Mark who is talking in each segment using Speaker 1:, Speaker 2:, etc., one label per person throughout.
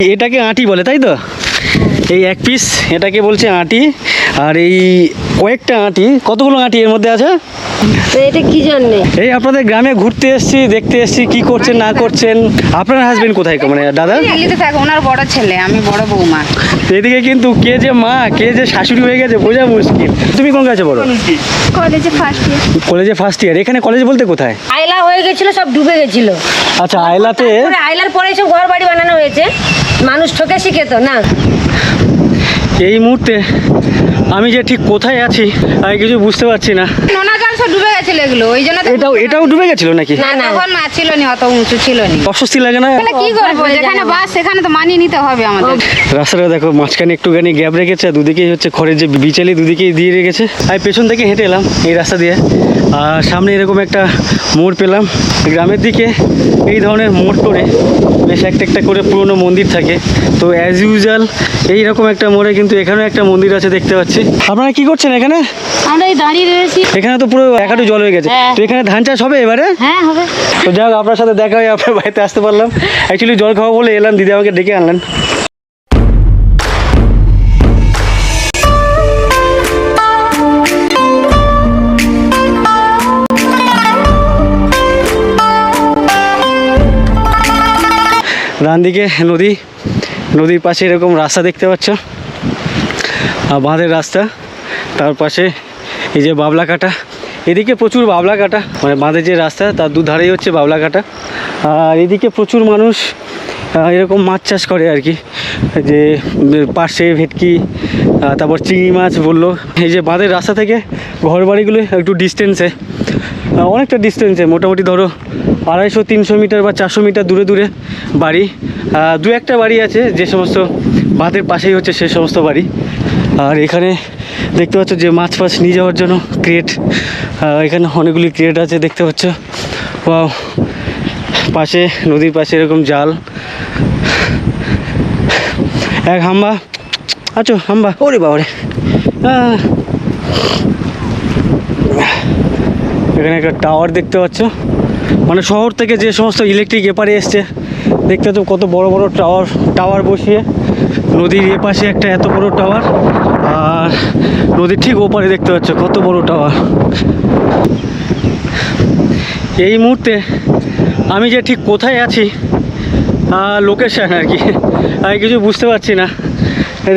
Speaker 1: এটাকে আঁটি বলে তাই তো? এই এক পিস এটাকে বলছে আঁটি। আর এই কয়েকটা আঁটি কতগুলো আঁটি এর মধ্যে আছে?
Speaker 2: এটা কি জন্যে?
Speaker 1: এই আপনাদের গ্রামে ঘুরতে এসেছি দেখতে এসেছি কি করছেন না করছেন। আপনার হাজবেন্ড কোথায়? মানে দাদা?
Speaker 3: দিল্লিতে থাকে ওনার বড় ছেলে আমি বড় বৌমা।
Speaker 1: এদিকে কিন্তু কে যে মা কে যে শাশুড়ি হয়ে গেছে বোঝা মুশকিল। তুমি কোন কাছে বড়
Speaker 3: কলেজে ফার্স্ট ইয়ার
Speaker 1: কলেজে ফার্স্ট ইয়ার এখানে কলেজ বলতে কোথায়?
Speaker 2: আয়লা হয়ে গেছিল সব ডুবে গেছিল।
Speaker 1: আচ্ছা আয়লাতে
Speaker 2: আয়লার পরে সব ঘর বাড়ি বানানো হয়েছে। মানুষ ঠকে শিখে তো না?
Speaker 1: এই মুহূর্তে আমি যে ঠিক কোথায় আছি আমি কিছু বুঝতে পারছি না
Speaker 3: সব ডুবে গেছিল এগুলো ওই জন্য তো
Speaker 1: এটাও এটাও ডুবে গেছিল নাকি?
Speaker 2: না না
Speaker 3: তখন না। ছিল নি অত উঁচু ছিল নি
Speaker 1: অস্বস্তি লাগে না?
Speaker 3: তাহলে কি করব? যেখানে বাস সেখানে তো মানিয়ে নিতে হবে আমাদের।
Speaker 1: রাস্তাটা দেখো মাঝখানে একটুখানি গ্যাপ রেখেছে আর দুদিকেই হচ্ছে খড়ের যে বিচালি দুদিকেই দিয়ে রেখেছে। আমি পেছন থেকে হেঁটে এলাম এই রাস্তা দিয়ে। আর সামনে এরকম একটা মোড় পেলাম। গ্রামের দিকে এই ধরনের মোড় করে বেশ একটা একটা করে পুরনো মন্দির থাকে। তো অ্যাজ ইউজুয়াল এইরকম একটা মোড়ে কিন্তু এখানেও একটা মন্দির আছে দেখতে পাচ্ছি। আপনারা কি করছেন এখানে?
Speaker 2: আমরা এই দাঁড়িয়ে রয়েছি।
Speaker 1: এখানে তো পুরো একাটু জল হয়ে গেছে।
Speaker 2: হ্যাঁ।
Speaker 1: তো এখানে ধান চাষ হবে এবারে?
Speaker 2: হ্যাঁ হবে।
Speaker 1: তো যাই হোক আপনার সাথে দেখা হয়ে আপনার বাড়িতে আসতে পারলাম। অ্যাকচুয়ালি জল খাওয়া বলে এলাম দিদি আমাকে ডেকে আনলেন। ডান দিকে নদী নদীর পাশে এরকম রাস্তা দেখতে পাচ্ছ। আর বাঁধের রাস্তা। তার পাশে এই যে বাবলা কাটা এদিকে প্রচুর বাবলা কাটা মানে বাঁধের যে রাস্তা, তার দুধারেই হচ্ছে বাবলা কাটা আর এদিকে প্রচুর মানুষ এরকম মাছ চাষ করে আর কি। যে পার্শে ভেটকি তারপর চিংড়ি মাছ বলল। এই যে বাঁধের রাস্তা থেকে ঘর বাড়িগুলো একটু ডিস্টেন্সে অনেকটা ডিস্টেন্সে মোটামুটি ধরো আড়াইশো, তিনশো মিটার বা চারশো মিটার দূরে দূরে বাড়ি। দু একটা বাড়ি আছে, যে সমস্ত বাঁধের পাশেই হচ্ছে সে সমস্ত বাড়ি। আর এখানে দেখতে পাচ্ছ যে মাছ ফাছ নিয়ে যাওয়ার জন্য ক্রিয়েট এখানে অনেকগুলি ক্রিয়েট আছে, দেখতে পাচ্ছ। Wow! পাশে, নদীর পাশে এরকম জাল। এক হাম্বা। আছো হাম্বা। ওরে বাবারে। এখানে একটা টাওয়ার দেখতে পাচ্ছ। মানে শহর থেকে যে সমস্ত ইলেকট্রিক এপারে এসছে, দেখতে তো কত বড় বড় টাওয়ার টাওয়ার বসিয়ে নদীর এপাশে একটা এত বড় টাওয়ার আর নদীর ঠিক ওপারে দেখতে পাচ্ছ কত বড় টাওয়ার। এই মুহূর্তে আমি যে ঠিক কোথায় আছি লোকেশান আর কি, আমি কিছু বুঝতে পারছি না।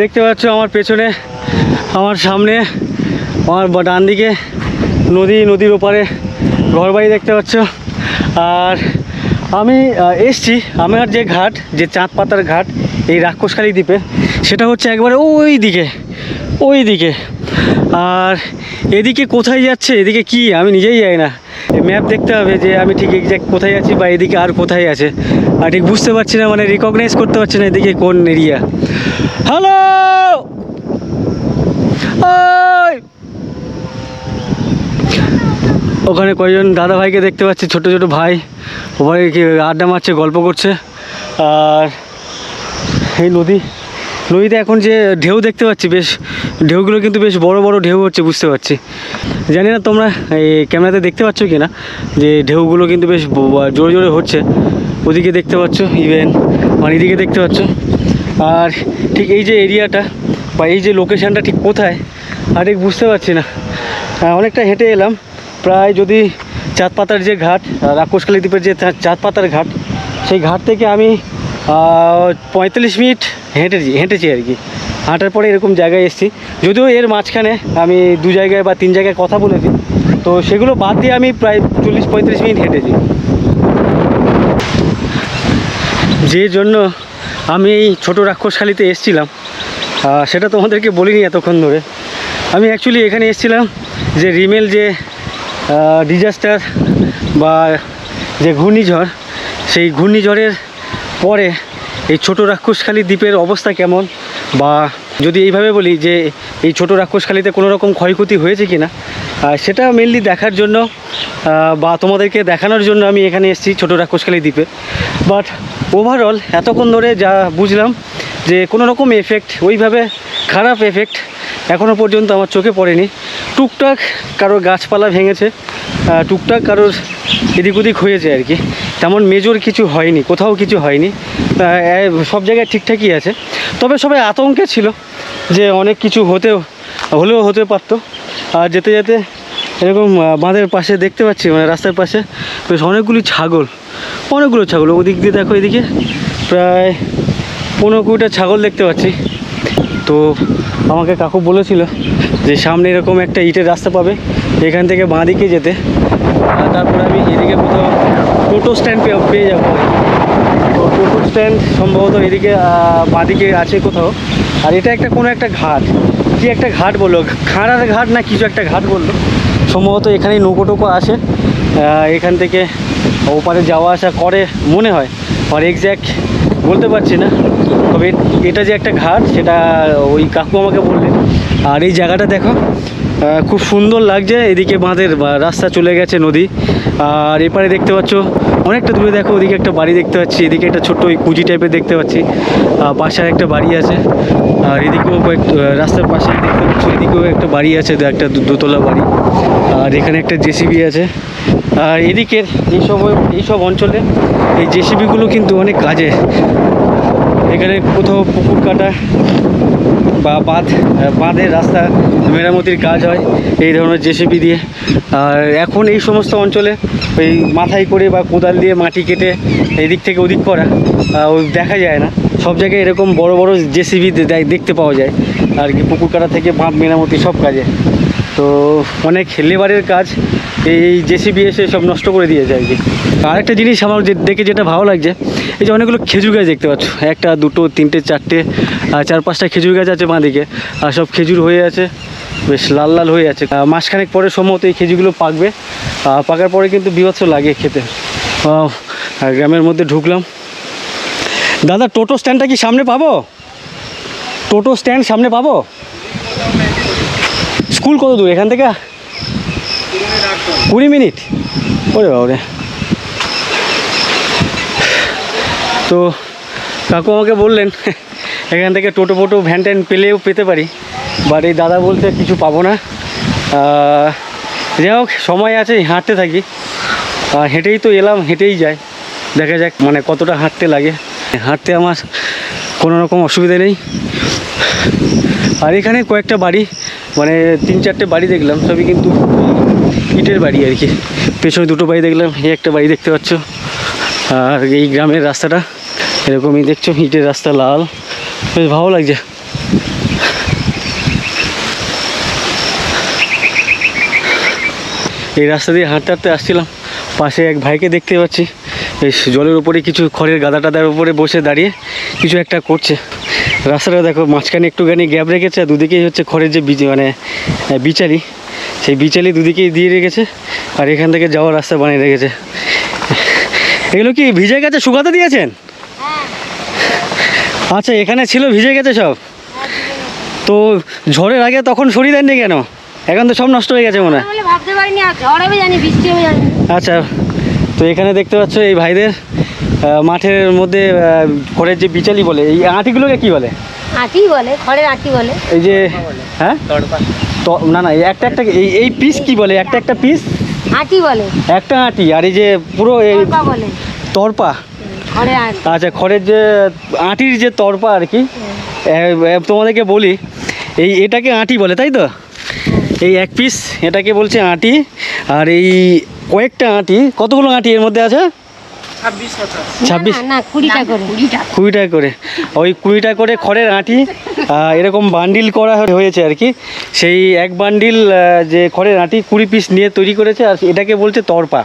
Speaker 1: দেখতে পাচ্ছ আমার পেছনে, আমার সামনে, আমার ডান দিকে নদী, নদীর ওপারে ঘরবাড়ি দেখতে পাচ্ছ। আর আমি এসছি আমার যে ঘাট, যে চাঁদ পাতার ঘাট, এই রাক্ষসখালী দ্বীপে, সেটা হচ্ছে একবারে ওই দিকে। ওই দিকে আর এদিকে কোথায় যাচ্ছে? এদিকে কি? আমি নিজেই যাই না। ম্যাপ দেখতে হবে যে আমি ঠিক এক্স্যাক্ট কোথায় আছি বা এদিকে আর কোথায় আছে। আর ঠিক বুঝতে পারছি না মানে রিকগনাইজ করতে পারছি না এদিকে কোন এরিয়া হ্যালো ওখানে কয়েকজন দাদা ভাইকে দেখতে পাচ্ছি, ছোট ছোট ভাই। ওখানে আড্ডা মারছে, গল্প করছে। আর এই নদী। নদীতে এখন যে ঢেউ দেখতে পাচ্ছি বেশ ঢেউগুলো কিন্তু বেশ বড় বড় ঢেউ হচ্ছে বুঝতে পারছি। জানি না তোমরা এই ক্যামেরাতে দেখতে পাচ্ছ কি না যে ঢেউগুলো কিন্তু বেশ জোরে জোরে হচ্ছে। ওদিকে দেখতে পাচ্ছ ইভেন মানে এদিকে দেখতে পাচ্ছ। আর ঠিক এই যে এরিয়াটা বা এই যে লোকেশানটা ঠিক কোথায় আর ঠিক বুঝতে পারছি না। আহ, অনেকটা হেঁটে এলাম। প্রায় যদি চাঁদ পাতার যে ঘাট আহ, রাক্ষসখালী দ্বীপের যে চাঁদ পাতার ঘাট সেই ঘাট থেকে আমি পঁয়তাল্লিশ মিনিট হেঁটেছি হেঁটেছি আর কি। হাঁটার পরে এরকম জায়গায় এসেছি। যদিও এর মাঝখানে আমি দু জায়গায় বা তিন জায়গায় কথা বলেছি। তো সেগুলো বাদ দিয়ে আমি প্রায় চল্লিশ পঁয়ত্রিশ মিনিট হেঁটেছি। যে জন্য আমি এই ছোটো রাক্ষসখালিতে এসেছিলাম। সেটা তোমাদেরকে বলিনি এতক্ষণ ধরে। আমি অ্যাকচুয়ালি এখানে এসেছিলাম যে রিমেল যে ডিজাস্টার বা যে ঘূর্ণিঝড়, সেই ঘূর্ণিঝড়ের পরে এই ছোটো রাক্ষসখালী দ্বীপের অবস্থা কেমন? বা যদি এইভাবে বলি যে এই ছোটো রাক্ষসখালীতে কোনো রকম ক্ষয়ক্ষতি হয়েছে কি না সেটা মেনলি দেখার জন্য বা তোমাদেরকে দেখানোর জন্য আমি এখানে এসেছি ছোটো রাক্ষসখালী দ্বীপে। বাট ওভারঅল এতক্ষণ ধরে যা বুঝলাম যে কোনো রকম এফেক্ট ওইভাবে খারাপ এফেক্ট এখনও পর্যন্ত আমার চোখে পড়েনি। টুকটাক কারোর গাছপালা ভেঙেছে টুকটাক কারোর এদিক ওদিক হয়েছে আর কি। তেমন মেজর কিছু হয়নি, কোথাও কিছু হয়নি। সব জায়গায় ঠিকঠাকই আছে। তবে সবাই আতঙ্কে ছিল যে অনেক কিছু হতেও হলেও হতে পারতো। আর যেতে যেতে এরকম বাঁধের পাশে দেখতে পাচ্ছি মানে রাস্তার পাশে বেশ অনেকগুলি ছাগল, অনেকগুলো ছাগল। ওদিক দিয়ে দেখো এদিকে প্রায় পনেরো কুড়িটা ছাগল দেখতে পাচ্ছি। তো আমাকে কাকু বলেছিল যে সামনে এরকম একটা ইটের রাস্তা পাবে, এখান থেকে বাঁ দিকে যেতে। তারপরে আমি এদিকে কোথাও টোটো স্ট্যান্ড পেয়ে পেয়ে যাব। তো টোটো স্ট্যান্ড সম্ভবত এদিকে বাঁদিকে আছে কোথাও। আর এটা একটা কোনো একটা ঘাট। কি একটা ঘাট বলল? খাঁড়ার ঘাট না কিছু একটা ঘাট বলল? সম্ভবত এখানেই নৌকো টোকো আসে এখান থেকে ওপারে যাওয়া আসা করে মনে হয়। আর এক্স্যাক্ট বলতে পারছি না। তবে এটা যে একটা ঘাট, সেটা ওই কাকু আমাকে বললেন। আর এই জায়গাটা দেখো খুব সুন্দর লাগছে, এদিকে বাঁধের রাস্তা চলে গেছে নদী। আর এপারে দেখতে পাচ্ছ, অনেকটা দূরে দেখো, ওদিকে একটা বাড়ি দেখতে পাচ্ছি, এদিকে একটা ছোট্ট ওই কুজি টাইপের দেখতে পাচ্ছি। পাশে একটা বাড়ি আছে, আর এদিকেও রাস্তার পাশে দেখতে পাচ্ছি, এদিকেও একটা বাড়ি আছে একটা দোতলা বাড়ি। আর এখানে একটা জেসিবি আছে। আর এদিকের এইসব এইসব অঞ্চলে এই জেসিবিগুলো কিন্তু অনেক কাজে। এখানে কোথাও পুকুর কাটা বা বাঁধ, বাঁধের রাস্তা, মেরামতির কাজ হয় এই ধরনের জেসিবি দিয়ে। আর এখন এই সমস্ত অঞ্চলে ওই মাথায় করে বা কোদাল দিয়ে মাটি কেটে এদিক থেকে ওদিক করা ওই দেখা যায় না। সব জায়গায় এরকম বড় বড় জেসিবি দেখতে পাওয়া যায়। আর কি পুকুর কাটা থেকে বাঁধ, মেরামতি সব কাজে। তো অনেক লেবারের কাজ এই জেসিবি এসে সব নষ্ট করে দিয়েছে আর কি। আরেকটা জিনিস আমার যে দেখে যেটা ভালো লাগছে, এই যে অনেকগুলো খেজুর গাছ দেখতে পাচ্ছ। একটা, দুটো, তিনটে, চারটে চার পাঁচটা খেজুর গাছ আছে বাঁদিকে। আর সব খেজুর হয়ে আছে, বেশ লাল লাল হয়ে আছে। মাসখানেক পরে সম্ভবত এই খেজুরগুলো পাকবে। পাকার পরে কিন্তু বিভৎস লাগে খেতে। গ্রামের মধ্যে ঢুকলাম। দাদা, টোটো স্ট্যান্ডটা কি সামনে পাবো? টোটো স্ট্যান্ড সামনে পাবো? স্কুল কত দূর, এখান থেকে? কুড়ি মিনিট। ওরে বাবরে। তো কাকু আমাকে বললেন, এখান থেকে টোটো ফোটো, ভ্যান ট্যান পেলেও পেতে পারি। বাট এই দাদা বলতে কিছু পাবো না। যাই হোক, সময় আছে, হাঁটতে থাকি। আর হেঁটেই তো এলাম, হেঁটেই যাই। দেখা যাক মানে কতটা হাঁটতে লাগে। হাঁটতে আমার কোনো রকম অসুবিধা নেই। আর এখানে কয়েকটা বাড়ি মানে তিন চারটে বাড়ি দেখলাম, সবই কিন্তু ইটের বাড়ি আর কি। পেছনে দুটো বাড়ি দেখলাম, এই একটা বাড়ি দেখতে পাচ্ছ। আর এই গ্রামের রাস্তাটা, এরকমই দেখছ, ইটের রাস্তা লাল। বেশ ভালো লাগছে। এই রাস্তা দিয়ে হাঁটতে হাঁটতে আসছিলাম, পাশে এক ভাইকে দেখতে পাচ্ছি। বেশ জলের উপরে কিছু খড়ের গাদা টাদার উপরে বসে দাঁড়িয়ে কিছু একটা করছে। রাস্তাটা দেখো, মাঝখানে একটুখানি গ্যাপ রেখেছে দুদিকেই হচ্ছে খড়ের যে মানে বিচালি সেই বিচালি দুদিকেই দিয়ে রেখেছে আর এখান থেকে যাওয়ার রাস্তা বানিয়ে রেখেছে। এগুলো কি ভিজে গেছে? শুকাতে দিয়েছেন? আচ্ছা এখানে ছিল ভিজে গেছে সব? তো ঝড়ের আগে তখন সরিয়ে দেননি কেন? এখন তো সব নষ্ট হয়ে গেছে মনে হয়। আচ্ছা তো এখানে দেখতে পাচ্ছ এই ভাইদের মাঠের মধ্যে ঘরের যে বিচালি বলে এই আটিগুলোকে কি বলে?
Speaker 2: আটি বলে খড়ের আটি বলে।
Speaker 1: এই যে হ্যাঁ? তো না না একটা একটা এই এই পিস কি বলে? একটা একটা পিস
Speaker 2: আটি বলে।
Speaker 1: একটা আটি আর এই যে পুরো এই
Speaker 2: বলে।
Speaker 1: তরপা? আচ্ছা খড়ের যে আটির যে তরপা আর কি তোমাদেরকে বলি এই এটাকে আটি বলে তাই তো? এই এক পিস এটাকে বলছে আটি আর এই কয়েকটা আটি কতগুলো আটি এর মধ্যে আছে? ছাব্বিশ
Speaker 2: কুড়িটা করে।
Speaker 1: ওই কুড়িটা করে খড়ের আঁটি এরকম বান্ডিল করা হয়েছে আর কি। সেই এক বান্ডিল যে খড়ের আঁটি কুড়ি পিস নিয়ে তৈরি করেছে আর এটাকে বলছে তরপা।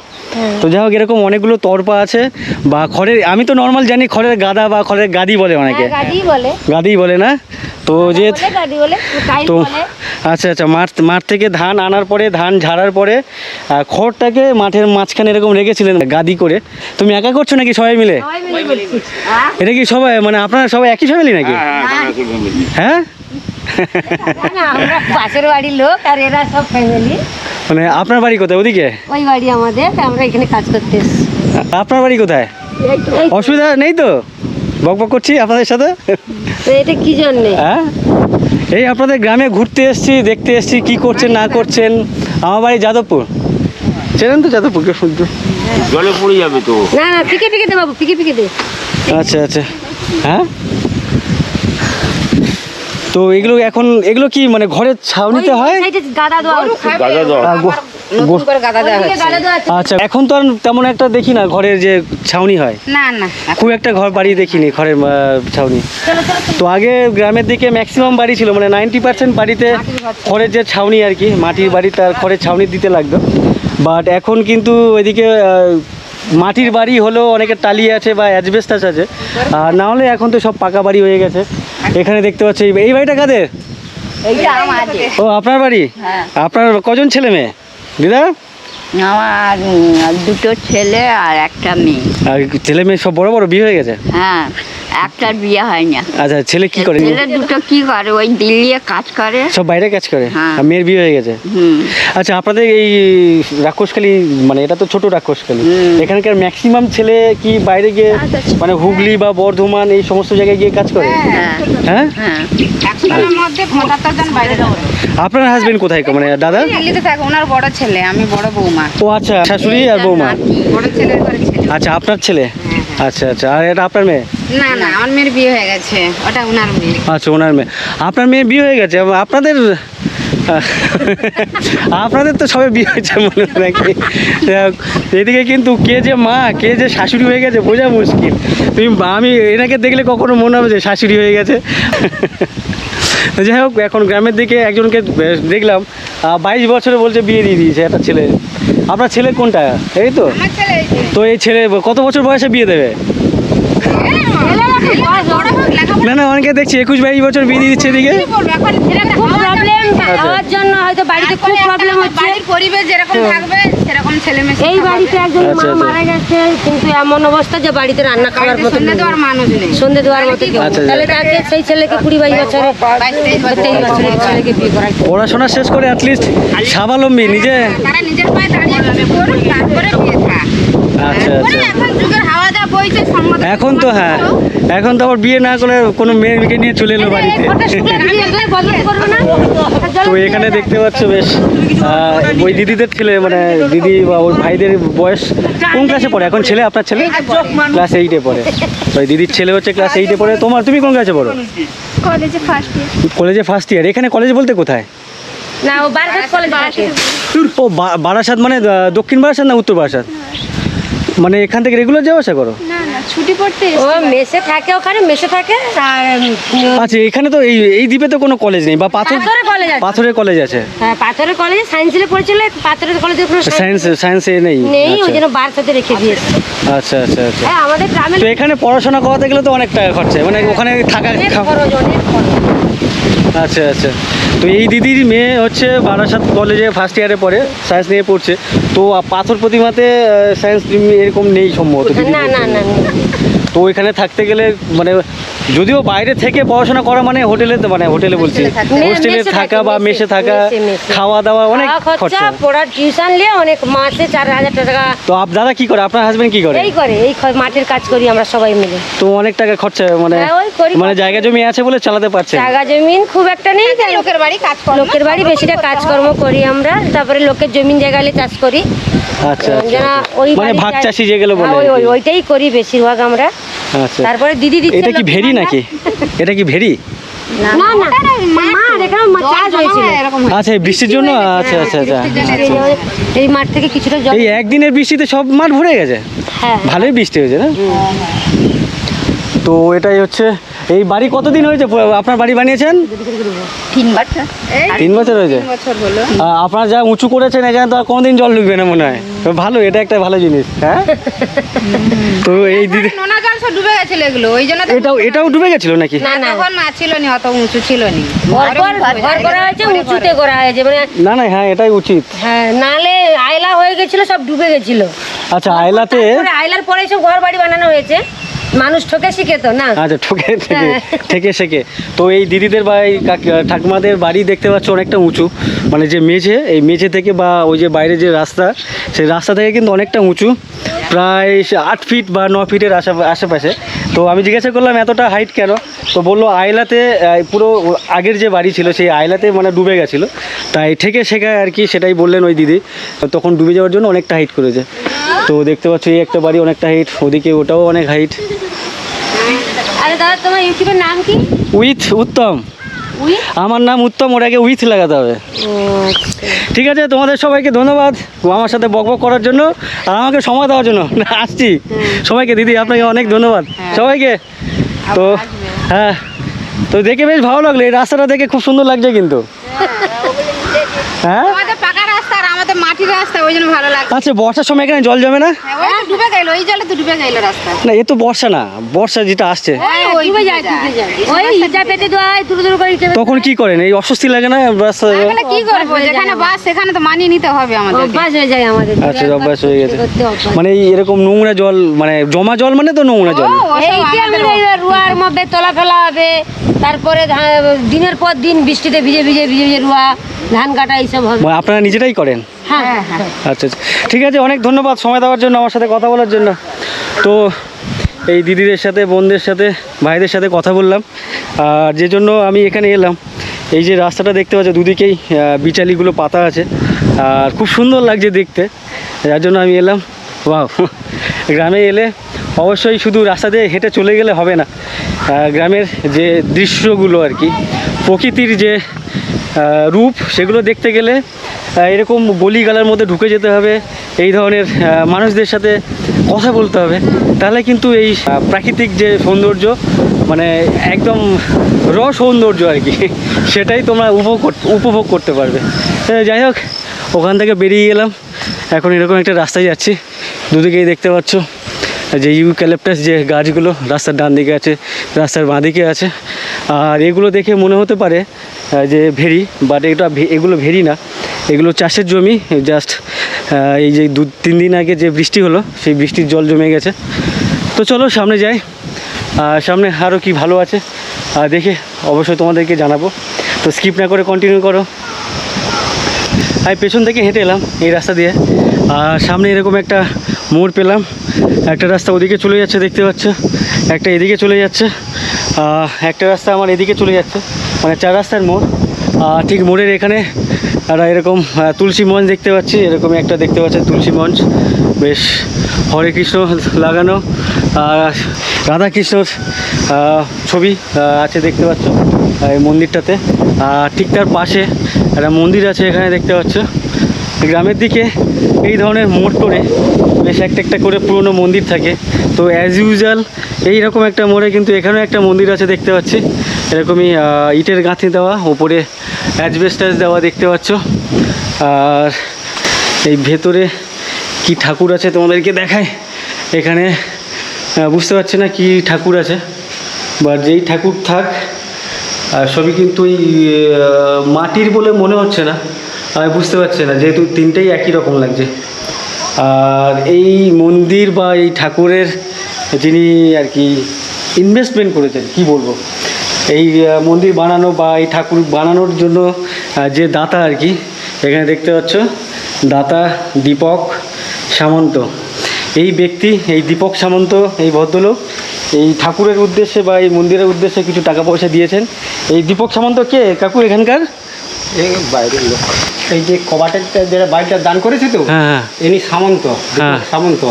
Speaker 1: তো যাই হোক এরকম অনেকগুলো তরপা আছে বা খড়ের আমি তো নর্মাল জানি খড়ের গাদা বা খড়ের গাদি বলে অনেকে।
Speaker 2: হ্যাঁ, বলে।
Speaker 1: গাদি বলে না? তো যে তো আচ্ছা আচ্ছা মাঠ মাঠ থেকে ধান আনার পরে ধান ঝাড়ার পরে খড়টাকে মাঠের মাঝখানে এরকম রেখেছিলেন গাদি করে। তুমি একা করছ নাকি সবাই মিলে?
Speaker 2: সবাই মিলে করছি। হ্যাঁ?
Speaker 1: এটা কি সবাই মানে আপনারা সবাই একই ফ্যামিলি নাকি? হ্যাঁ
Speaker 2: না, আমরা পাশের বাড়ির লোক আর এরা সব ফ্যামিলি
Speaker 1: মানে আপনার বাড়ি কোথায় ওদিকে?
Speaker 2: ওই বাড়ি আমাদের আমরা এখানে কাজ করতে
Speaker 1: আপনার বাড়ি কোথায়? অসুবিধা নেই তো? বক বক করছি আপনাদের সাথে?
Speaker 2: তো এটা কি জন্যে?
Speaker 1: হ্যাঁ? এই আপনাদের গ্রামে ঘুরতে এসেছি দেখতে এসেছি কি করছেন না করছেন। আমার বাড়ি যাদবপুর। চেনেন তো যাদবপুরকে শুনতে?
Speaker 4: জলে পড়ে যাবে তো।
Speaker 2: না না পিকে পিকে দে বাবু পিকে পিকে দে।
Speaker 1: আচ্ছা আচ্ছা। হ্যাঁ? তো এগুলো এখন এগুলো কি মানে ঘরের ছাউনিতে হয়।
Speaker 2: গাদা দেওয়া।
Speaker 1: আচ্ছা এখন তো আর তেমন একটা দেখি না ঘরের যে ছাউনি হয়।
Speaker 3: না না
Speaker 1: খুব একটা ঘর বাড়ি দেখিনি ঘরের ছাউনি। তো আগে গ্রামের দিকে ম্যাক্সিমাম বাড়ি ছিল মানে নাইনটি পার্সেন্ট বাড়িতে খড়ের যে ছাউনি আর কি মাটির বাড়ি তার খড়ের ছাউনি দিতে লাগতো। বাট এখন কিন্তু ওইদিকে মাটির বাড়ি হলেও অনেকের টালি আছে বা অ্যাজবেস্টাস আছে। আর না হলে এখন তো সব পাকা বাড়ি হয়ে গেছে। এখানে দেখতে পাচ্ছি এই- বাড়িটা কাদের? ও আপনার বাড়ি?
Speaker 5: হ্যাঁ।
Speaker 1: আপনার কজন ছেলে মেয়ে? দিদা?
Speaker 5: আমার দুটো ছেলে আর একটা মেয়ে।
Speaker 1: আর ছেলে মেয়ে সব বড় বড় বিয়ে হয়ে গেছে?
Speaker 5: হ্যাঁ। একটার বিয়ে হয় না
Speaker 1: আচ্ছা ছেলে কি করে?
Speaker 5: ছেলে দুটো কি করে? ওই দিল্লিয়ে কাজ করে।
Speaker 1: সব বাইরে কাজ করে?
Speaker 5: হ্যাঁ।
Speaker 1: আর মেয়ের বিয়ে হয়ে গেছে?
Speaker 5: হুম।
Speaker 1: আচ্ছা আপনাদের এই রাক্ষসখালী মানে এটা তো ছোট রাক্ষসখালী। এখানকার ম্যাক্সিমাম ছেলে কি বাইরে গিয়ে মানে হুগলি বা বর্ধমান এই সমস্ত জায়গায় গিয়ে কাজ করে?
Speaker 5: হ্যাঁ।
Speaker 1: হ্যাঁ?
Speaker 5: হ্যাঁ।
Speaker 1: আপনার হাজবেন্ড কোথায়? মানে দাদা?
Speaker 3: দিল্লিতে থাকে ওনার বড় ছেলে আমি বড় বৌমা।
Speaker 1: ও আচ্ছা শাশুড়ি আর বৌমা?
Speaker 3: বড় ছেলে।
Speaker 1: আচ্ছা আপনার ছেলে? আচ্ছা আচ্ছা। আর এটা আপনার মেয়ে?
Speaker 3: না না আমার মেয়ের বিয়ে হয়ে গেছে। ওটা ওনার মেয়ে।
Speaker 1: আচ্ছা ওনার মেয়ে। আপনার মেয়ে বিয়ে হয়ে গেছে আপনাদের আপনাদের তো সবে বিয়ে হয়েছে মনে হয় নাকি? এদিকে কিন্তু কে যে মা কে যে শাশুড়ি হয়ে গেছে বোঝা মুশকিল। তুমি আমি এনাকে দেখলে কখনো মনে হবে যে শাশুড়ি হয়ে গেছে। যাই হোক এখন গ্রামের দিকে একজনকে দেখলাম বাইশ বছরে বলছে বিয়ে দিয়ে দিয়েছে একটা ছেলে। আপনার ছেলে কোনটা? এই তো। তো এই ছেলে কত বছর বয়সে বিয়ে দেবে? না না অনেকে দেখছি একুশ বাইশ বছর বিয়ে দিচ্ছে এদিকে।
Speaker 3: কি বলব এখন ছেলেটা
Speaker 2: খুব
Speaker 3: খাওয়া
Speaker 2: প্রবলেম
Speaker 1: আচ্ছা।
Speaker 2: খাওয়ার জন্য হয়তো বাড়িতে খুব প্রবলেম হচ্ছে
Speaker 3: বাড়ির পরিবেশ যেরকম থাকবে সেরকম ছেলে মেয়ে
Speaker 2: এই বাড়িতে একজন
Speaker 1: আচ্ছা,
Speaker 2: মা
Speaker 1: আচ্ছা।
Speaker 2: মারা গেছে কিন্তু এমন অবস্থা যে বাড়িতে রান্না খাওয়ার মতো
Speaker 3: সন্ধ্যে দেওয়ার মানুষ নেই।
Speaker 2: সন্ধে দেওয়ার মতো কেউ নেই। তাহলে তাকে সেই ছেলেকে কুড়ি বাইশ বছরে
Speaker 3: তেইশ
Speaker 2: বছরের ছেলেকে বিয়ে করা
Speaker 1: পড়াশোনা শেষ করে অ্যাটলিস্ট স্বাবলম্বী নিজে।
Speaker 3: তারা নিজের পায়ে দাঁড়িয়ে করুক তারপরে বিয়ে থাক।
Speaker 1: আচ্ছা আচ্ছা।
Speaker 3: এখন যুগের হাওয়া
Speaker 1: এখন তো হ্যাঁ এখন তো আবার বিয়ে না করে কোনো মেয়েকে নিয়ে চলে এলো বাড়িতে। তো এখানে দেখতে পাচ্ছ বেশ ওই দিদিদের ছেলে মানে দিদি বা ওই ভাইদের বয়স কোন ক্লাসে পড়ে? এখন ছেলে আপনার ছেলে? ক্লাস এইটে পড়ে। ওই দিদির ছেলে হচ্ছে ক্লাস এইটে পড়ে। তোমার তুমি কোন ক্লাসে পড়ো?
Speaker 3: কলেজে ফার্স্ট ইয়ার
Speaker 1: কলেজে ফার্স্ট ইয়ার এখানে কলেজ বলতে কোথায়?
Speaker 2: না ও বারঘাট কলেজ থাকে
Speaker 1: ও বা- বারাসাত মানে দক্ষিণ বারাসাত না উত্তর বারাসাত? মানে এখান থেকে রেগুলার যাওয়া আসা করো?
Speaker 3: না না ছুটি পড়তে
Speaker 2: ও মেসে থাকে ওখানে মেসে থাকে আর
Speaker 1: আচ্ছা এখানে তো এই এই দ্বীপে তো কোনো কলেজ নেই বা পাথর
Speaker 2: পাথরের কলেজ আছে।
Speaker 1: পাথরের কলেজ আছে।
Speaker 2: হ্যাঁ পাথরের কলেজে সায়েন্সে পড়েছিল পাথরের কলেজে কোনো
Speaker 1: সায়েন্স সায়েন্সে নেই।
Speaker 2: নেই ওই
Speaker 1: আচ্ছা
Speaker 2: জন্য বার সাথে রেখে দিয়েছে।
Speaker 1: আচ্ছা আচ্ছা আচ্ছা।
Speaker 2: হ্যাঁ আমাদের গ্রামে
Speaker 1: তো এখানে পড়াশোনা করাতে গেলে তো অনেক টাকা খরচা মানে ওখানে থাকা
Speaker 2: খরচ অনেক খরচ।
Speaker 1: আচ্ছা আচ্ছা। তো এই দিদির মেয়ে হচ্ছে বারাসাত কলেজে ফার্স্ট ইয়ারে পড়ে সায়েন্স নিয়ে পড়ছে তো পাথর প্রতিমাতে সায়েন্স এরকম নেই সম্ভবত দিদি
Speaker 2: না না না না।
Speaker 1: তো ওইখানে থাকতে গেলে মানে যদিও বাইরে থেকে পড়াশোনা করা মানে হোটেলে মানে হোটেলে বলছি।
Speaker 2: মে-
Speaker 1: হোস্টেলে থাকা বা
Speaker 2: মেসে,
Speaker 1: থাকা। খাওয়া দাওয়া অনেক
Speaker 2: খরচা পড়ার টিউশন নিয়ে অনেক মাসে চার হাজার টাকা।
Speaker 1: তো আপ দাদা কি করে? আপনার হাজবেন্ড কি করে?
Speaker 2: এই করে এই মাঠের কাজ করি আমরা সবাই মিলে।
Speaker 1: তো অনেক টাকা খরচা মানে
Speaker 2: হ্যাঁ।
Speaker 1: মানে জায়গা জমি আছে বলে চালাতে পারছে
Speaker 2: জায়গা জমিন খুব একটা নেই
Speaker 3: লোকের বাড়ি কাজ করে
Speaker 2: লোকের বাড়ি বেশিটা কাজকর্ম করি আমরা তারপরে লোকের জমিন জায়গা হলে চাষ করি।
Speaker 1: আচ্ছা আচ্ছা,
Speaker 2: যেন
Speaker 1: আচ্ছা।
Speaker 2: ওই
Speaker 1: মানে ভাগ
Speaker 2: চাষ-
Speaker 1: যেগুলো বলে
Speaker 2: হ্যাঁ, ওই- ওই- ওইটাই করি বেশিরভাগ আমরা। তারপরে দিদি দিচ্ছে
Speaker 1: এটা কি ভেরি নাকি? এটা কি ভেরি
Speaker 2: না
Speaker 1: আচ্ছা বৃষ্টির জন্য? আচ্ছা আচ্ছা আচ্ছা।
Speaker 2: এই এই মাঠ থেকে কিছুটা জল
Speaker 1: এই একদিনের বৃষ্টিতে সব মাঠ ভরে গেছে?
Speaker 2: হ্যাঁ।
Speaker 1: ভালোই বৃষ্টি হয়েছে না? তো এটাই হচ্ছে এই বাড়ি কতদিন হয়েছে? আপনার বাড়ি বানিয়েছেন?
Speaker 5: তিন বছর।
Speaker 1: তিন বছর হয়েছে?
Speaker 3: বছর হলো।
Speaker 1: আ- আপনারা যা উঁচু করেছেন এখানে তো আর কোনোদিন জল ঢুকবে না মনে হয়। ভালো এটা একটা ভালো জিনিস হ্যাঁ? তো এই দিদি
Speaker 3: সব ডুবে গেছিল এগুলো ওই জন্য তো
Speaker 1: এটাও এটাও ডুবে গেছিল নাকি?
Speaker 2: না না
Speaker 3: তখন না ছিল নি অত উঁচু ছিল নি।
Speaker 2: ঘর ঘর করা হয়েছে উঁচুতে করা হয়েছে মানে
Speaker 1: না না হ্যাঁ এটাই উচিত।
Speaker 2: হ্যাঁ নালে আয়লা হয়ে গেছিল সব ডুবে গেছিল।
Speaker 1: আচ্ছা আয়লাতে
Speaker 2: আয়লার পরে সব ঘর বাড়ি বানানো হয়েছে। মানুষ ঠকে শিখে তো না?
Speaker 1: আচ্ছা ঠকে থেকে
Speaker 2: হ্যাঁ।
Speaker 1: থেকে শেখে। তো এই দিদিদের বা এই কাক- ঠাকুমাদের বাড়ি দেখতে পাচ্ছ অনেকটা উঁচু। মানে যে মেঝে এই মেঝে থেকে বা ওই যে বাইরে যে রাস্তা সেই রাস্তা থেকে কিন্তু অনেকটা উঁচু। প্রায় সে আট ফিট বা ন ফিটের আশা আশেপাশে। তো আমি জিজ্ঞাসা করলাম এতটা হাইট কেন? তো বলল আয়লাতে পুরো আগের যে বাড়ি ছিল সেই আয়লাতে মানে ডুবে গেছিল। তাই থেকে শেখায় আর কি সেটাই বললেন ওই দিদি। তখন ডুবে যাওয়ার জন্য অনেকটা হাইট করেছে। তো দেখতে পাচ্ছ এই একটা বাড়ি অনেকটা হাইট ওদিকে ওটাও অনেক হাইট
Speaker 2: আরে দাদা তোমার ইউটিউবের নাম কি?
Speaker 1: উইথ উত্তম। আমার নাম উত্তম ওটাকে উইথ লাগাতে হবে। ঠিক আছে তোমাদের সবাইকে ধন্যবাদ আমার সাথে বকবক করার জন্য আর আমাকে সময় দেওয়ার জন্য। আসছি। সবাইকে দিদি আপনাকে অনেক ধন্যবাদ। সবাইকে। তো হ্যাঁ তো দেখে বেশ ভালো লাগল। এই রাস্তাটা দেখে খুব সুন্দর লাগছে কিন্তু। হ্যাঁ
Speaker 3: আমাদের পাকা রাস্তা আর আমাদের মাটির রাস্তা ওই জন্য ভালো লাগছে।
Speaker 1: আচ্ছা বর্ষার সময় এখানে জল জমে না?
Speaker 3: হ্যাঁ, ডুবে গেল ওই জলে তো ডুবে গেল রাস্তা।
Speaker 1: না এ তো বর্ষা না বর্ষা যেটা আসছে।
Speaker 3: ওই ওই
Speaker 2: ডুবে যায় ডুবে যায়। ওই ইটা পেতে দূর দূর করে
Speaker 1: তখন কি করেন? এই অস্বস্তি লাগে না রাস্তা
Speaker 3: তাহলে কি করব? যেখানে বাস সেখানে তো মানিয়ে নিতে হবে আমাদের
Speaker 2: অভ্যাস হয়ে যায় আমাদের।
Speaker 1: আচ্ছা অভ্যাস হয়ে গেছে। মানে এই এরকম নোংরা জল মানে জমা জল মানে তো নোংরা জল?
Speaker 2: রুয়ার মধ্যে তোলা ফেলা হবে। তারপরে দিনের পর দিন বৃষ্টিতে ভিজে ভিজে ভিজে ভিজে রুয়া ধান কাটা এইসব হবে।
Speaker 1: মানে আপনারা নিজেরাই করেন?
Speaker 2: হ্যাঁ হ্যাঁ
Speaker 1: আচ্ছা আচ্ছা। ঠিক আছে অনেক ধন্যবাদ সময় দেওয়ার জন্য আমার সাথে কথা বলার জন্য। তো এই দিদিদের সাথে বোনদের সাথে ভাইদের সাথে কথা বললাম। আর যে জন্য আমি এখানে এলাম এই যে রাস্তাটা দেখতে পাচ্ছ দুদিকেই বিচালিগুলো পাতা আছে। আর খুব সুন্দর লাগছে দেখতে। যার জন্য আমি এলাম। বাহ গ্রামে এলে অবশ্যই শুধু রাস্তা দিয়ে হেঁটে চলে গেলে হবে না। গ্রামের যে দৃশ্যগুলো আর কি প্রকৃতির যে রূপ সেগুলো দেখতে গেলে এরকম গলিগালার মধ্যে ঢুকে যেতে হবে, এই ধরনের মানুষদের সাথে কথা বলতে হবে। তাহলে কিন্তু এই প্রাকৃতিক যে সৌন্দর্য মানে একদম র সৌন্দর্য আর কি, সেটাই তোমরা উপভোগ উপভোগ করতে পারবে। যাই হোক, ওখান থেকে বেরিয়ে গেলাম। এখন এরকম একটা রাস্তায় যাচ্ছি। দুদিকেই দেখতে পাচ্ছ, যে ইউ ইউক্যালেপটাস যে গাছগুলো, রাস্তার ডান দিকে আছে, রাস্তার বাঁ দিকে আছে। আর এগুলো দেখে মনে হতে পারে যে ভেরি বাট এটা এগুলো ভেরি না। এগুলো চাষের জমি জাস্ট এই যে দু, তিন দিন আগে যে বৃষ্টি হলো, সেই বৃষ্টির জল জমে গেছে। তো চলো সামনে যাই। সামনে আরও কি ভালো আছে দেখে অবশ্যই তোমাদেরকে জানাব। তো স্কিপ না করে কন্টিনিউ করো। আমি পেছন থেকে হেঁটে এলাম এই রাস্তা দিয়ে। আর সামনে এরকম একটা মোড় পেলাম। একটা রাস্তা ওদিকে চলে যাচ্ছে, দেখতে পাচ্ছ। একটা এদিকে চলে যাচ্ছে। একটা রাস্তা আমার এদিকে চলে যাচ্ছে। মানে চার রাস্তার মোড়। ঠিক মোড়ের এখানে একটা এরকম তুলসী মঞ্চ দেখতে পাচ্ছি এরকম একটা দেখতে পাচ্ছি তুলসী মঞ্চ। বেশ, হরে কৃষ্ণ লাগানো, আর রাধাকৃষ্ণর ছবি আছে দেখতে পাচ্ছ, এই মন্দিরটাতে। আর ঠিক তার পাশে একটা মন্দির আছে এখানে দেখতে পাচ্ছ। গ্রামের দিকে এই ধরনের মোড় টোড়ে বেশ একটা একটা করে পুরনো মন্দির থাকে। তো অ্যাজ ইউজুয়াল এইরকম একটা মোড়ে কিন্তু এখানেও একটা মন্দির আছে দেখতে পাচ্ছি। এরকমই ইটের গাঁথি দেওয়া ওপরে অ্যাজবেস্টাস দেওয়া দেখতে পাচ্ছ। আর এই ভেতরে কি ঠাকুর আছে তোমাদেরকে দেখায় এখানে বুঝতে পারছি না কি ঠাকুর আছে? বা যেই ঠাকুর থাক, আর সবই কিন্তু ওই মাটির বলে মনে হচ্ছে না। আমি বুঝতে পারছি না, যেহেতু তিনটেই একই রকম লাগছে। আর এই মন্দির বা এই ঠাকুরের যিনি আর কি ইনভেস্টমেন্ট করেছেন, কি বলব? এই মন্দির বানানো বা এই ঠাকুর বানানোর জন্য যে দাতা আর কি এখানে দেখতে পাচ্ছ দাতা দীপক সামন্ত। এই ব্যক্তি এই দীপক সামন্ত এই ভদ্রলোক এই ঠাকুরের উদ্দেশ্যে বা এই মন্দিরের উদ্দেশ্যে কিছু টাকা পয়সা দিয়েছেন। এই দীপক সামন্ত কে? কাকু এখানকার?
Speaker 4: এই বাইরের লোক। এই যে কবাটের যেটা বাড়িটা দান করেছে তো
Speaker 1: হ্যাঁ হ্যাঁ।
Speaker 4: ইনি সামন্ত
Speaker 1: হ্যাঁ।
Speaker 4: সামন্ত।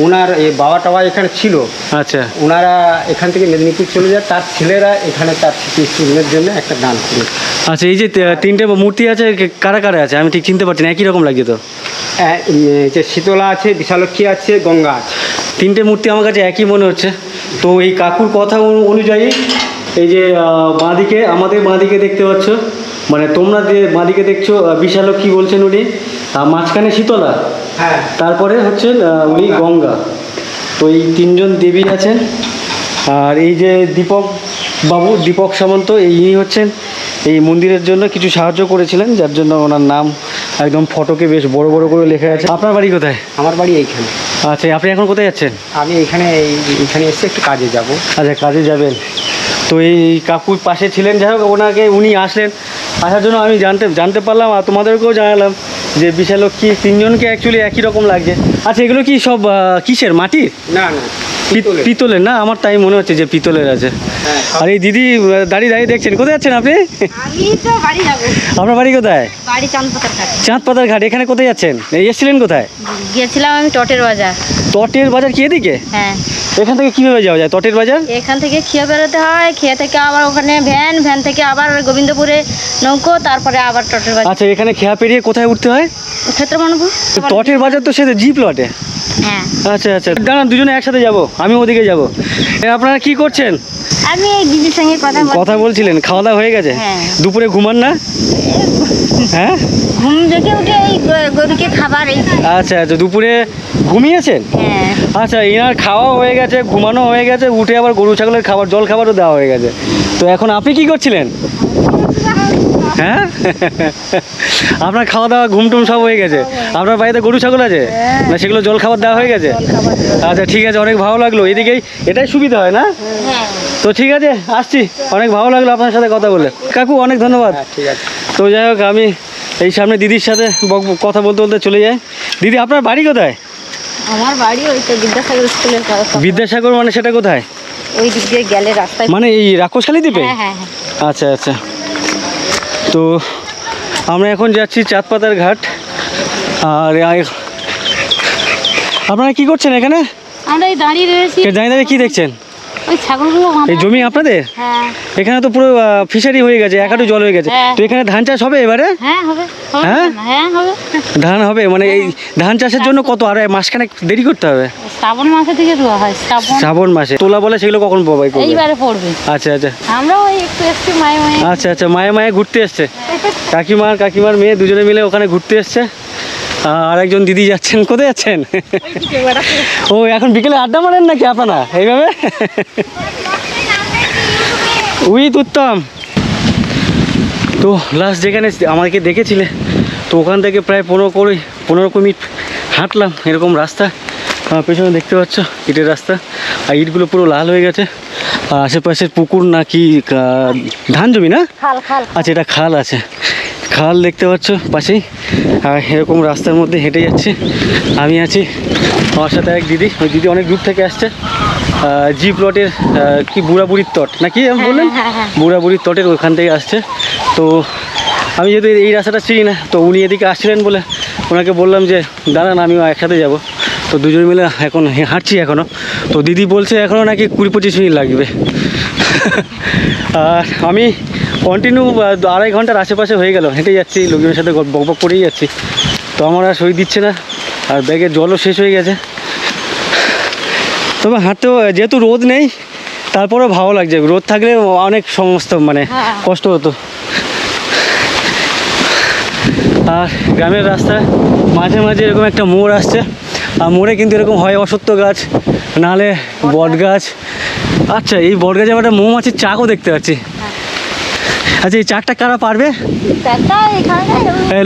Speaker 4: ওনার এই বাবা টাবা এখানে ছিল।
Speaker 1: আচ্ছা।
Speaker 4: ওনারা এখান থেকে মেদিনীপুর চলে যায়। তার ছেলেরা এখানে তার স্কুলের জন্য একটা দান করে।
Speaker 1: আচ্ছা এই যে তিনটে মূর্তি আছে কারা কারা আছে? আমি ঠিক চিনতে পারছি না একই রকম লাগছে তো।
Speaker 4: যে শীতলা আছে বিশালক্ষী আছে গঙ্গা আছে।
Speaker 1: তিনটে মূর্তি আমার কাছে একই মনে হচ্ছে। তো এই কাকুর কথা অনুযায়ী এই যে বাঁদিকে আমাদের বাঁদিকে দেখতে পাচ্ছ। মানে তোমরা যে বাঁদিকে দেখছ আহ, বিশালক কি বলছেন উনি আর মাঝখানে শীতলা।
Speaker 4: হ্যাঁ।
Speaker 1: তারপরে হচ্ছেন উনি গঙ্গা। তো এই তিনজন দেবী আছেন। আর এই যে দীপক বাবু দীপক সামন্ত এই ইনি হচ্ছেন এই মন্দিরের জন্য কিছু সাহায্য করেছিলেন যার জন্য ওনার নাম একদম ফটোকে বেশ বড় বড় করে লেখা আছে। আপনার বাড়ি কোথায়?
Speaker 4: আমার বাড়ি এইখানে।
Speaker 1: আচ্ছা আপনি এখন কোথায় যাচ্ছেন?
Speaker 4: আমি এখানে এখানে এসে একটু কাজে যাব।
Speaker 1: আচ্ছা কাজে যাবেন। তো এই কাকুর পাশে ছিলেন যাই হোক ওনাকে উনি আসলেন। আসার জন্য আমি জানতে জানতে পারলাম আর তোমাদেরকেও জানালাম। যে বিশালক্ষী তিনজনকে অ্যাকচুয়ালি একই রকম লাগছে। আচ্ছা এগুলো কি সব কিসের? মাটির?
Speaker 4: না না পিতলের।
Speaker 1: না? আমার তাই মনে হচ্ছে যে পিতলের আছে।
Speaker 4: হ্যাঁ
Speaker 1: আর এই দিদি দাঁড়িয়ে দাঁড়িয়ে দেখছেন। কোথায় যাচ্ছেন আপনি?
Speaker 3: আমি তো বাড়ি যাব।
Speaker 1: আপনার বাড়ি কোথায়?
Speaker 3: বাড়ি চাঁদপাতার
Speaker 1: চাঁদ পাতার ঘাট। এখানে কোথায় যাচ্ছেন? এই এসেছিলেন কোথায়?
Speaker 3: গিয়েছিলাম আমি টটের বাজার।
Speaker 1: তটের বাজার কি এদিকে?
Speaker 3: হ্যাঁ।
Speaker 1: এখান থেকে কীভাবে যাওয়া যায়? তটের বাজার?
Speaker 3: এখান থেকে খেয়ে বেরোতে হয় খেয়ে থেকে আবার ওখানে ভ্যান ভ্যান থেকে আবার গোবিন্দপুরে নৌকো তারপরে আবার তটের বাজার।
Speaker 1: আচ্ছা এখানে খেয়া পেরিয়ে কোথায় উঠতে হয়?
Speaker 3: ক্ষেত্রমণপুর।
Speaker 1: তটের বাজার তো সেটা জিপ লটে।
Speaker 3: হ্যাঁ।
Speaker 1: আচ্ছা আচ্ছা। দাঁড়ান দুজনে একসাথে যাব আমি ওদিকে যাব। আপনারা কি করছেন?
Speaker 3: আমি এই দিদির সঙ্গে কথা
Speaker 1: কথা বলছিলেন খাওয়া দাওয়া হয়ে গেছে?
Speaker 3: হ্যাঁ।
Speaker 1: দুপুরে ঘুমান না? হ্যাঁ?
Speaker 3: ঘুম থেকে উঠে এই গরুকে খাবার এই।
Speaker 1: আচ্ছা আচ্ছা দুপুরে ঘুমিয়েছেন?
Speaker 3: হ্যাঁ।
Speaker 1: আচ্ছা এনার খাওয়া হয়ে গেছে ঘুমানো হয়ে গেছে উঠে আবার গরু ছাগলের খাবার জল খাবারও দেওয়া হয়ে গেছে। তো এখন আপনি কি করছিলেন? হ্যাঁ? আপনার খাওয়া দাওয়া ঘুম টুম সব হয়ে গেছে। আপনার বাড়িতে গরু ছাগল আছে? না সেগুলো জল খাবার দেওয়া হয়ে গেছে? আচ্ছা ঠিক আছে অনেক ভালো লাগল। এদিকেই এটাই সুবিধা হয় না?
Speaker 3: হ্যাঁ।
Speaker 1: তো ঠিক আছে আসছি। অনেক ভালো লাগল আপনার সাথে কথা বলে। কাকু অনেক ধন্যবাদ।
Speaker 4: ঠিক আছে।
Speaker 1: তো যাই হোক আমি এই সামনে দিদির সাথে কথা বলতে বলতে চলে যাই। দিদি আপনার বাড়ি কোথায়?
Speaker 3: আমার বাড়ি ওই তো বিদ্যাসাগর স্কুলের কাছে।
Speaker 1: বিদ্যাসাগর মানে সেটা কোথায়?
Speaker 3: ওই দিক দিয়ে গেলে রাস্তায়।
Speaker 1: মানে এই রাক্ষসখালি দ্বীপে?
Speaker 3: হ্যাঁ হ্যাঁ হ্যাঁ।
Speaker 1: আচ্ছা আচ্ছা। তো আমরা এখন যাচ্ছি চাঁদপাতার ঘাট। আর আপনারা কি করছেন এখানে?
Speaker 3: আমরা দাঁড়িয়ে রয়েছি।
Speaker 1: দাঁড়িয়ে দাঁড়িয়ে কি দেখছেন?
Speaker 3: ওই ছাগলগুলো
Speaker 1: এই জমি আপনাদের?
Speaker 3: হ্যাঁ।
Speaker 1: এখানে তো পুরো ফিশারি হয়ে গেছে একাটু জল হয়ে গেছে।
Speaker 3: হ্যাঁ।
Speaker 1: তো এখানে ধান চাষ হবে এবারে?
Speaker 3: হ্যাঁ হবে। হবে
Speaker 1: হ্যাঁ?
Speaker 3: হ্যাঁ হবে।
Speaker 1: ধান হবে? মানে এই ধান চাষের জন্য কত? আর মাসখানেক দেরি করতে হবে?
Speaker 3: শ্রাবণ মাসে থেকে রোয়া হয় শ্রাবণ।
Speaker 1: শ্রাবণ মাসে। তোলা বলে সেগুলো কখন পাবাই করবে?
Speaker 3: এইবারে পড়বে।
Speaker 1: আচ্ছা আচ্ছা।
Speaker 3: আমরা ওই একটু একটু মায়ে মায়ে
Speaker 1: আচ্ছা আচ্ছা। মায়ে মায়ে ঘুরতে এসছে। কাকিমার কাকিমার মেয়ে দুজনে মিলে ওখানে ঘুরতে এসছে। আর একজন দিদি যাচ্ছেন কোথায় যাচ্ছেন? ও এখন বিকেলে আড্ডা মারেন নাকি আপনারা? এইভাবে? উইথ উত্তম। তো লাস্ট যেখানে আমাকে দেখেছিলে তো ওখান থেকে প্রায় পনেরো কুড়ি পনেরো কুড়ি মিনিট হাঁটলাম এরকম রাস্তা। আমার পেছনে দেখতে পাচ্ছ ইটের রাস্তা। আর ইটগুলো পুরো লাল হয়ে গেছে। আর আশেপাশের পুকুর নাকি ধান জমি না? আচ্ছা এটা খাল আছে। খাল দেখতে পাচ্ছ পাশেই। আর এরকম রাস্তার মধ্যে হেঁটে যাচ্ছে। আমি আছি আমার সাথে এক দিদি। ওই দিদি অনেক দূর থেকে আসছে। জি প্লটের কি বুড়াবুড়ির তট? নাকি আমি বললেন বুড়াবুড়ির তটের ওইখান থেকে আসছে। তো আমি যেহেতু এই রাস্তাটা চিনি না তো উনি এদিকে আসছিলেন বলে ওনাকে বললাম যে দাঁড়ান আমিও একসাথে যাব। তো দুজন মিলে এখন হাঁটছি এখনও তো দিদি বলছে এখনও নাকি কুড়ি পঁচিশ মিনিট লাগবে। আর আমি কন্টিনিউ আড়াই ঘণ্টার আশেপাশে হয়ে গেল। হেঁটে যাচ্ছি লোকজনের সাথে গল্প- বক বক করেই যাচ্ছি। তো আমার আর সই দিচ্ছে না আর ব্যাগের জলও শেষ হয়ে গেছে। তবে হাঁটতেও যেহেতু রোদ নেই তারপরেও ভালো লাগছে। রোদ থাকলে অনেক সমস্ত মানে
Speaker 3: হ্যাঁ।
Speaker 1: কষ্ট হতো। আর গ্রামের রাস্তায় মাঝে মাঝে এরকম একটা মোড় আসছে। আর মোড়ে কিন্তু এরকম হয় অসত্য গাছ নাহলে বট গাছ আচ্ছা এই বট গাছে আমরা একটা মৌমাছির চাকও দেখতে পাচ্ছি। আচ্ছা এই চাকটা কারা পারবে?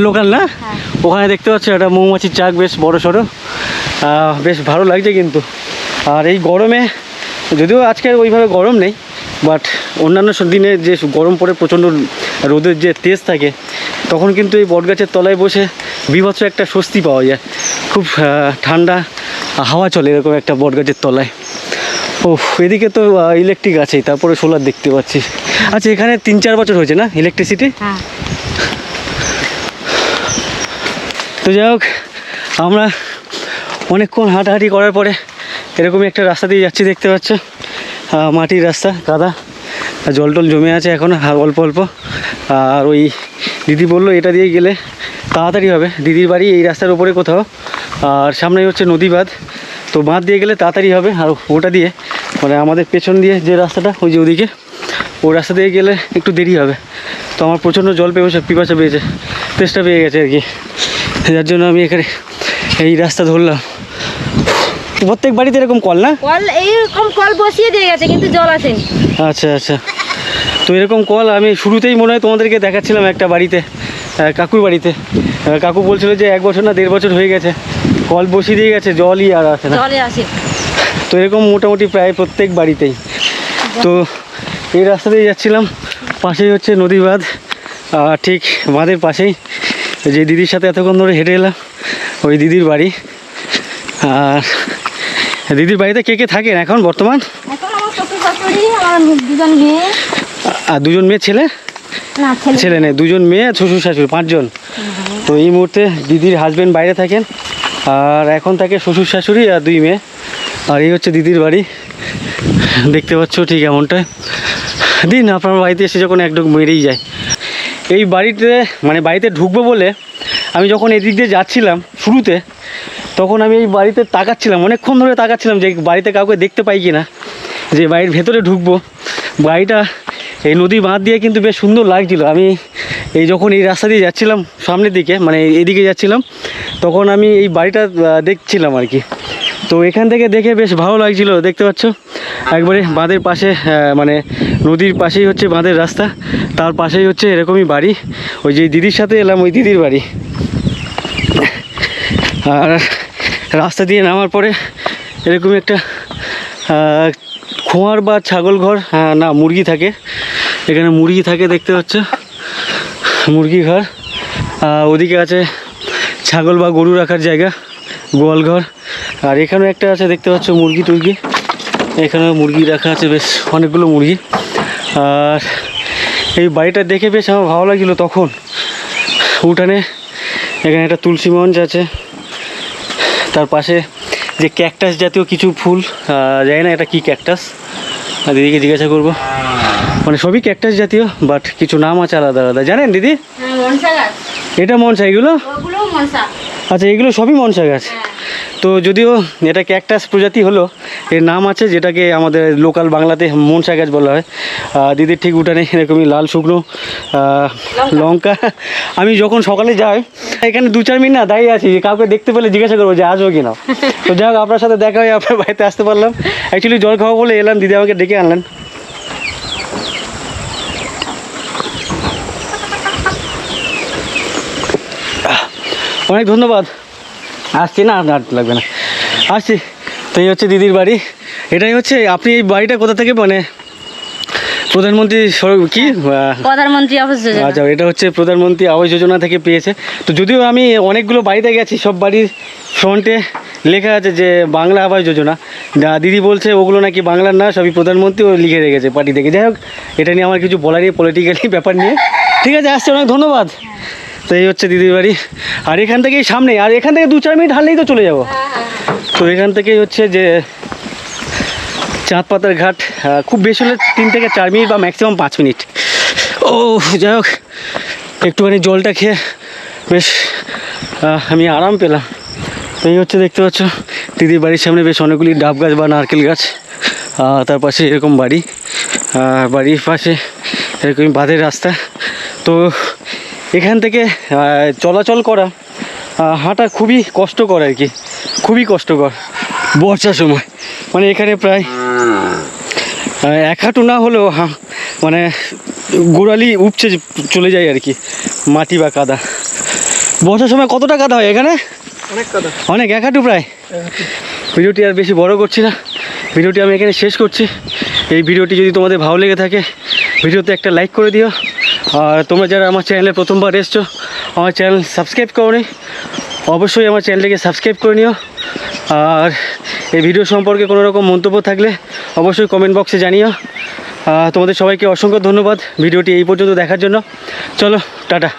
Speaker 1: লোকাল না? ওখানে দেখতে পাচ্ছ একটা মৌমাছির চাক বেশ বড় সড়ো। বেশ ভালো লাগছে কিন্তু। আর এই গরমে যদিও আজকে ওইভাবে গরম নেই বাট অন্যান্য দিনে যে গরম পড়ে প্রচণ্ড রোদের যে তেজ থাকে তখন কিন্তু এই বটগাছের তলায় বসে বিভৎস একটা স্বস্তি পাওয়া যায়। খুব ঠান্ডা হাওয়া চলে এরকম একটা বটগাছের তলায়। ও এদিকে তো ইলেকট্রিক আছেই তারপরে সোলার দেখতে পাচ্ছি আচ্ছা এখানে তিন চার বছর হয়েছে না ইলেকট্রিসিটি
Speaker 3: হ্যাঁ।
Speaker 1: তো যাই হোক আমরা অনেকক্ষণ হাঁটাহাঁটি করার পরে এরকমই একটা রাস্তা দিয়ে যাচ্ছি দেখতে পাচ্ছ। মাটির রাস্তা কাদা জল টল জমে আছে এখন অল্প অল্প। আর ওই দিদি বলল এটা দিয়ে গেলে তাড়াতাড়ি হবে। দিদির বাড়ি এই রাস্তার উপরে কোথাও। আর সামনেই হচ্ছে নদী বাঁধ। তো বাঁধ দিয়ে গেলে তাড়াতাড়ি হবে আর ওটা দিয়ে মানে আমাদের পেছন দিয়ে যে রাস্তাটা ওই যে ওদিকে। ওই রাস্তা দিয়ে গেলে একটু দেরি হবে। তো আমার প্রচণ্ড জল পেয়েছে পিপাসা পেয়েছে তেষ্টা পেয়ে গেছে আর কি যার জন্য আমি এখানে এই রাস্তা ধরলাম। প্রত্যেক বাড়িতে এরকম কল না?
Speaker 2: কল এইরকম কল বসিয়ে দিয়ে গেছে কিন্তু জল আসেনি।
Speaker 1: আচ্ছা আচ্ছা। তো এরকম কল আমি শুরুতেই মনে হয় তোমাদেরকে দেখাচ্ছিলাম একটা বাড়িতে কাকুর বাড়িতে। কাকু বলছিল যে এক বছর না দেড় বছর হয়ে গেছে। কল বসিয়ে দিয়ে গেছে জলই আর আসে না।
Speaker 2: জলে আসে।
Speaker 1: তো এরকম মোটামুটি প্রায় প্রত্যেক বাড়িতেই। তো এই রাস্তা দিয়ে যাচ্ছিলাম পাশেই হচ্ছে নদী বাঁধ ঠিক বাঁধের পাশেই। যে দিদির সাথে এতক্ষণ ধরে হেঁটে এলাম ওই দিদির বাড়ি। আর দিদির বাড়িতে কে কে থাকেন এখন বর্তমান? আর দুজন মেয়ে ছেলে?
Speaker 3: ছেলে।
Speaker 1: ছেলে নেই দুজন মেয়ে শ্বশুর শাশুড়ি পাঁচজন। তো এই মুহূর্তে দিদির হাজবেন্ড বাইরে থাকেন আর এখন থাকে শ্বশুর শাশুড়ি আর দুই মেয়ে। আর এই হচ্ছে দিদির বাড়ি। দেখতে পাচ্ছ ঠিক এমনটাই। দিন আপনার বাড়িতে এসে যখন একডুক মেরেই যায়। এই বাড়িতে মানে বাড়িতে ঢুকবো বলে আমি যখন এদিক দিয়ে যাচ্ছিলাম শুরুতে, তখন আমি এই বাড়িতে তাকাচ্ছিলাম, অনেকক্ষণ ধরে তাকাচ্ছিলাম যে বাড়িতে কাউকে দেখতে পাই কি না যে বাড়ির ভেতরে ঢুকবো। বাড়িটা এই নদী বাঁধ দিয়ে কিন্তু বেশ সুন্দর লাগছিল। আমি এই যখন এই রাস্তা দিয়ে যাচ্ছিলাম সামনের দিকে মানে এদিকে যাচ্ছিলাম, তখন আমি এই বাড়িটা দেখছিলাম আর কি। তো এখান থেকে দেখে বেশ ভালো লাগছিল, দেখতে পাচ্ছ? একবারে বাঁধের পাশে মানে নদীর পাশেই হচ্ছে বাঁধের রাস্তা। তার পাশেই হচ্ছে এরকমই বাড়ি। ওই যে দিদির সাথে এলাম, ওই দিদির বাড়ি। আর রাস্তা দিয়ে নামার পরে এরকম একটা খোঁয়ার বা ছাগল ঘর না, মুরগি থাকে। এখানে মুরগি থাকে দেখতে পাচ্ছ। মুরগি ঘর। ওদিকে আছে ছাগল বা গরু রাখার জায়গা। গোয়াল ঘর আর এখানেও একটা আছে দেখতে পাচ্ছ মুরগি টুরগি। এখানে মুরগি রাখা আছে বেশ অনেকগুলো মুরগি। আর এই বাড়িটা দেখে বেশ আমার ভালো লাগছিল তখন। উঠানে এখানে একটা তুলসী মঞ্চ আছে। তার পাশে যে ক্যাকটাস জাতীয় কিছু ফুল জানি না এটা কি ক্যাকটাস। দিদিকে জিজ্ঞাসা করব। মানে সবই ক্যাকটাস জাতীয় বাট কিছু নাম আছে আলাদা আলাদা। জানেন দিদি?
Speaker 3: হ্যাঁ
Speaker 1: এটা মনসা এগুলো? আচ্ছা এগুলো সবই মনসা গাছ তো যদিও এটা ক্যাকটাস প্রজাতি হলো এর নাম আছে যেটাকে আমাদের লোকাল বাংলাতে মনসা গাছ বলা হয়। দিদির ঠিক উঠানে এরকমই লাল শুকনো লঙ্কা। আমি যখন সকালে যাই এখানে দু চার মিনিট না দাঁড়িয়ে আছি কাউকে দেখতে পেলে জিজ্ঞাসা করব যে আসব কিনা। তো যাই হোক আপনার সাথে দেখা হয়ে আপনার বাড়িতে আসতে পারলাম। অ্যাকচুয়ালি জল খাওয়া বলে এলাম দিদি আমাকে ডেকে আনলেন। অনেক ধন্যবাদ। আসছি না আর লাগবে না। আসছি। তো এই হচ্ছে দিদির বাড়ি। এটাই হচ্ছে আপনি এই বাড়িটা কোথা থেকে মানে প্রধানমন্ত্রী সড়ক- কি?
Speaker 3: প্রধানমন্ত্রী আবাস যোজনা।
Speaker 1: আচ্ছা এটা হচ্ছে প্রধানমন্ত্রী আবাস যোজনা থেকে পেয়েছে। তো যদিও আমি অনেকগুলো বাড়িতে গেছি সব বাড়ির ফ্রন্টে লেখা আছে যে বাংলা আবাস যোজনা। দিদি বলছে ওগুলো নাকি বাংলার না সবই প্রধানমন্ত্রী ও লিখে রেখেছে পার্টি থেকে। যাই হোক এটা নিয়ে আমার কিছু বলার নেই পলিটিক্যালি ব্যাপার নিয়ে। ঠিক আছে আসছে অনেক ধন্যবাদ। তো এই হচ্ছে দিদির বাড়ি। আর এখান থেকেই সামনে, আর এখান থেকে দু চার মিনিট হারলেই তো চলে যাব। তো এখান থেকেই হচ্ছে যে চাঁদ পাতার ঘাট খুব বেশি হলে তিন থেকে চার মিনিট বা ম্যাক্সিমাম পাঁচ মিনিট। ও, যাই হোক, একটুখানি জলটা খেয়ে বেশ আমি আরাম পেলাম। তো এই হচ্ছে দেখতে পাচ্ছ, দিদির বাড়ির সামনে বেশ অনেকগুলি ডাব গাছ বা নারকেল গাছ তার পাশে এরকম বাড়ি বাড়ির পাশে এরকমই বাঁধের রাস্তা। তো এখান থেকে চলাচল করা হাঁটা খুবই কষ্টকর আর কি। খুবই কষ্টকর বর্ষার সময়। মানে এখানে প্রায় এক হাঁটু না হলেও হা মানে গোড়ালি উপচে চলে যায় আর কি মাটি বা কাদা। বর্ষার সময় কতটা কাদা হয় এখানে?
Speaker 4: অনেক কথা
Speaker 1: অনেক এক হাঁটু প্রায়? ভিডিওটি আর বেশি বড় করছি না। ভিডিওটি আমি এখানে শেষ করছি। এই ভিডিওটি যদি তোমাদের ভালো লেগে থাকে ভিডিওতে একটা লাইক করে দিও। আর তোমরা যারা আমার চ্যানেলে প্রথমবার এসছো, আমার চ্যানেল সাবস্ক্রাইব করোনি, অবশ্যই আমার চ্যানেলটিকে সাবস্ক্রাইব করে নিও। আর এই ভিডিও সম্পর্কে কোনো রকম মন্তব্য থাকলে অবশ্যই কমেন্ট বক্সে জানিও। তোমাদের সবাইকে অসংখ্য ধন্যবাদ ভিডিওটি এই পর্যন্ত দেখার জন্য। চলো, টাটা।